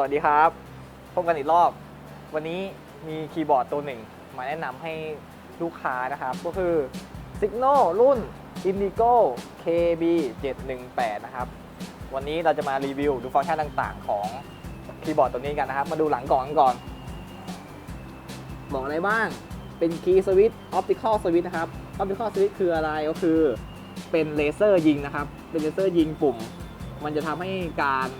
สวัสดีครับ พบกันอีกรอบ วันนี้มีคีย์บอร์ดตัวหนึ่ง มาแนะนำให้ลูกค้านะครับ ก็คือ Signal รุ่น Indigo KB 718นะครับ วันนี้เราจะมารีวิวดูฟังก์ชันต่างๆ ของคีย์บอร์ดตัวนี้กันนะครับ มาดูหลังกล่องกันก่อน บอกอะไรบ้าง เป็นคีย์สวิตช์ออปติคอลสวิตช์นะครับออปติคอลสวิตช์คืออะไรก็คือ เป็นเลเซอร์ยิงนะครับ เป็นเลเซอร์ยิงปุ่ม มันจะทำให้การ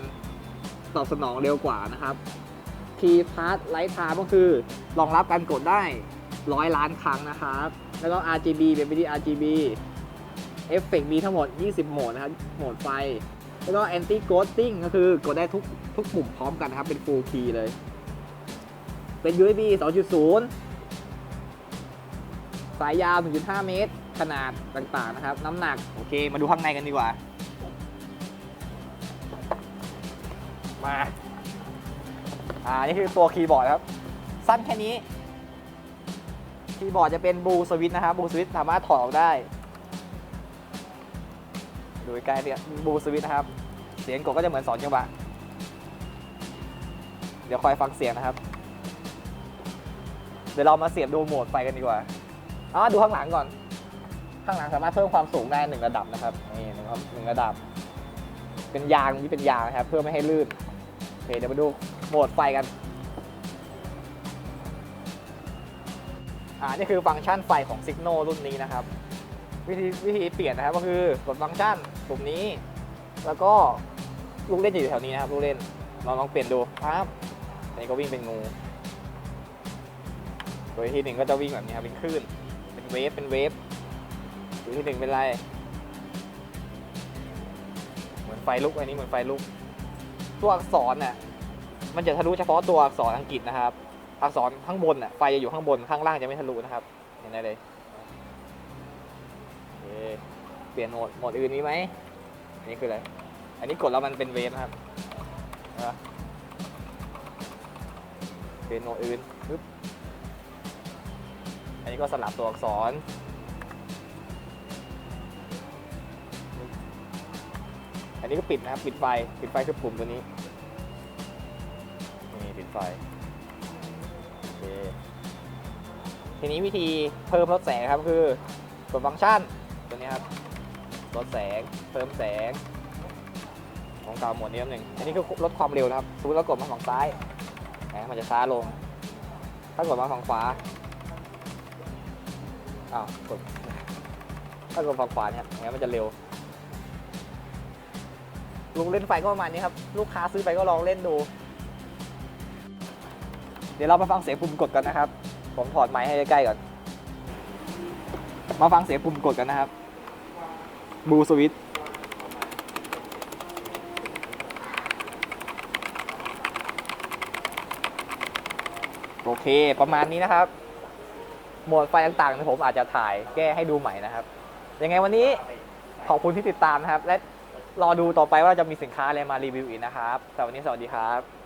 ตอบสนองเร็วกว่านะครับคีย์พาร์ทไลท์ไทม์ก็คือรองรับการกดได้ร้อยล้านครั้งนะครับ แล้วก็ RGB เป็นวิธี RGB เอฟเฟกมีทั้งหมด 20 โหมดนะครับ โหมดไฟ แล้วก็ anti ghosting ก็คือกดได้ทุกทุกปุ่มพร้อมกันนะครับ เป็น full key เลยเป็น USB 2.0 สายยาว 1.5 เมตร ขนาดต่างๆ นะครับ น้ำหนัก โอเค มาดูข้างในกันดีกว่า มา อ่า นี่คือตัวคีย์บอร์ดครับ สั้นแค่นี้ คีย์บอร์ดจะเป็นบูสวิตนะครับบูสวิตสามารถถอดออกได้ ดูใกล้ๆเนี่ยบูสวิตนะครับ เสียงกดก็จะเหมือนสอนจังหวะ เดี๋ยวคอยฟังเสียงนะครับ เดี๋ยวเรามาเสียบดูโหมดไฟกันดีกว่าอ๋อดูข้างหลังก่อน ข้างหลังสามารถเพิ่มความสูงได้หนึ่งระดับนะครับ นี่หนึ่งระดับ เป็นยางนี่เป็นยางนะครับ เพื่อไม่ให้ลื่น เคเดี๋ยวมาดูโหมดไฟกัน อ่า นี่คือฟังก์ชันไฟของ Signal รุ่นนี้นะครับ วิธีวิธีเปลี่ยนนะครับก็คือกดฟังก์ชันปุ่มนี้ แล้วก็ลูกเล่นอยู่แถวนี้นะครับลูกเล่นเราลองเปลี่ยนดูครับอันนี้ก็วิ่งเป็นงูโดยที่หนึ่งก็จะวิ่งแบบนี้ครับเป็นคลื่น เป็นเวฟเป็นเวฟอยู่ที่หนึ่งเป็นไร เหมือนไฟลุกอันนี้เหมือนไฟลุก ตัวอักษรน่ะมันจะทะลุเฉพาะตัวอักษรอังกฤษนะครับ อักษรข้างบนน่ะไฟจะอยู่ข้างบนข้างล่างจะไม่ทะลุนะครับ เห็นได้เลยโอเคเปลี่ยนโหมดโหมดอื่นนี้ไหมนนี้คืออะไร อันนี้กดแล้วมันเป็นเวฟครับเปะเปลี่ยนโหมดอื่นปึ๊บอันนี้ก็สลับตัวอักษร อันนี้ก็ปิดนะครับปิดไฟปิดไฟคือปุ่มตัวนี้นี่ปิดไฟโอเคทีนี้วิธีเพิ่มลดแสงครับคือกดฟังก์ชันตัวนี้ครับลดแสงเพิ่มแสง ของเก่าหมดนี้นิดหนึ่งอันนี้คือลดความเร็วนะครับสมมติเรากดมาฝั่งซ้ายแหมมันจะช้าลง ถ้ากดมาฝั่งขวาอ้าวกดถ้ากดฝั่งขวาเนี่ยอย่างนี้นมันจะเร็ว ลงเล่นไฟก็ประมาณนี้ครับ ลูกค้าซื้อไปก็ลองเล่นดู เดี๋ยวเรามาฟังเสียงปุ่มกดกันนะครับ ผมถอดไมค์ให้ใกล้ๆก่อน มาฟังเสียงปุ่มกดกันนะครับบูสวิตโอเค ประมาณนี้นะครับ โหมดไฟต่างๆเนี่ยผมอาจจะถ่ายแก้ให้ดูใหม่นะครับ ยังไงวันนี้ขอบคุณที่ติดตามนะครับ และ รอดูต่อไปว่าจะมีสินค้าอะไรมารีวิวอีกนะครับแต่วันนี้สวัสดีครับ